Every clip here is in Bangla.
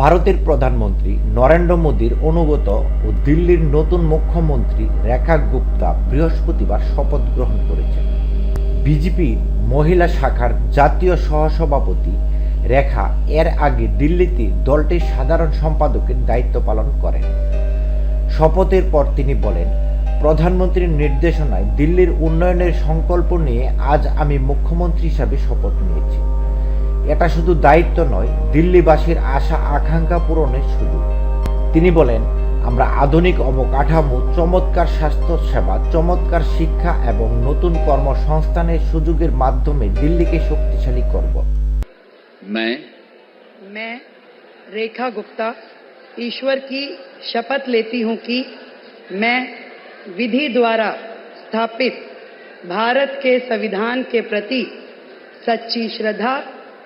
ভারতের প্রধানমন্ত্রী নরেন্দ্র মোদীর অনুগত ও দিল্লির নতুন মুখ্যমন্ত্রী রেখা গুপ্তা বৃহস্পতিবার শপথ গ্রহণ করেছেন। বিজেপি মহিলা শাখার জাতীয় সহসভাপতি রেখা এর আগে দিল্লিতে দলটির সাধারণ সম্পাদকের দায়িত্ব পালন করেন। শপথের পর তিনি বলেন, প্রধানমন্ত্রীর নির্দেশনায় দিল্লির উন্নয়নের সংকল্প নিয়ে আজ আমি মুখ্যমন্ত্রী হিসাবে শপথ নিয়েছি। এটা শুধু দায়িত্ব নয় দিল্লিবাসীর আশা আকাঙ্ক্ষা পূরণের সুযোগ তিনি বলেন আমরা আধুনিক অবকাঠামো চমৎকার স্বাস্থ্য সেবা চমৎকার শিক্ষা এবং নতুন কর্মসংস্থানের সুযোগের মাধ্যমে দিল্লিকে শক্তিশালী করব मैं मैं रेखा गुप्ता ईश्वर की शपथ लेती हूं कि मैं विधि द्वारा स्थापित भारत के संविधान के प्रति सच्ची श्रद्धा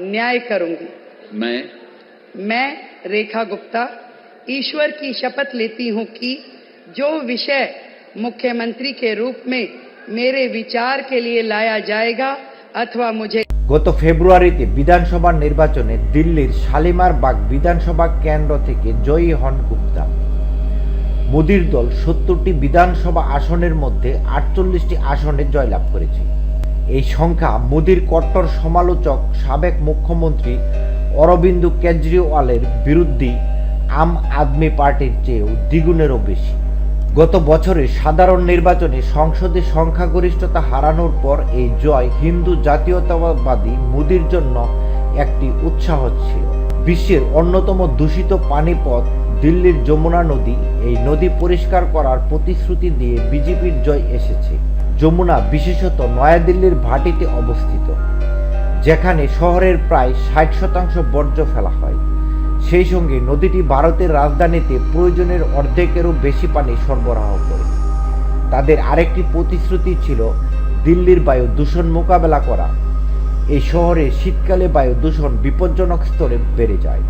न्याय करूंगी मैं मैं रेखा गुप्ता ईश्वर की शपथ लेती हूं कि जो विषय मुख्यमंत्री के रूप में मेरे विचार के लिए लाया जाएगा अथवा मुझे গত ফেব্রুয়ারিতে বিধানসভা নির্বাচনে দিল্লির শালিমার বাগ বিধানসভা কেন্দ্র থেকে জয়ী হন গুপ্তা মোদির দল সত্তরটি বিধানসভা আসনের মধ্যে আটচল্লিশটি আসনে জয়লাভ করেছে এই সংখ্যা মোদির কট্টর সমালোচক সাবেক মুখ্যমন্ত্রী অরবিন্দ কেজরিওয়ালের বিরুদ্ধে আম আদমি পার্টির চেয়েও দ্বিগুণেরও বেশি। গত বছরে সাধারণ নির্বাচনে সংসদে সংখ্যাগরিষ্ঠতা হারানোর পর এই জয় হিন্দু জাতীয়তাবাদী মোদির জন্য একটি উৎসাহ ছিল। বিশ্বের অন্যতম দূষিত পানিপথ দিল্লির যমুনা নদী এই নদী পরিষ্কার করার প্রতিশ্রুতি দিয়ে বিজেপির জয় এসেছে। যমুনা বিশেষত নয়াদিল্লির ভাটিতে অবস্থিত, যেখানে শহরের প্রায় ষাট শতাংশ বর্জ্য ফেলা হয়। সেই সঙ্গে নদীটি ভারতের রাজধানীতে প্রয়োজনের অর্ধেকেরও বেশি পানি সরবরাহ করে। তাদের আরেকটি প্রতিশ্রুতি ছিল দিল্লির বায়ু দূষণ মোকাবেলা করা। এই শহরে শীতকালে বায়ু দূষণ বিপজ্জনক স্তরে বেড়ে যায়।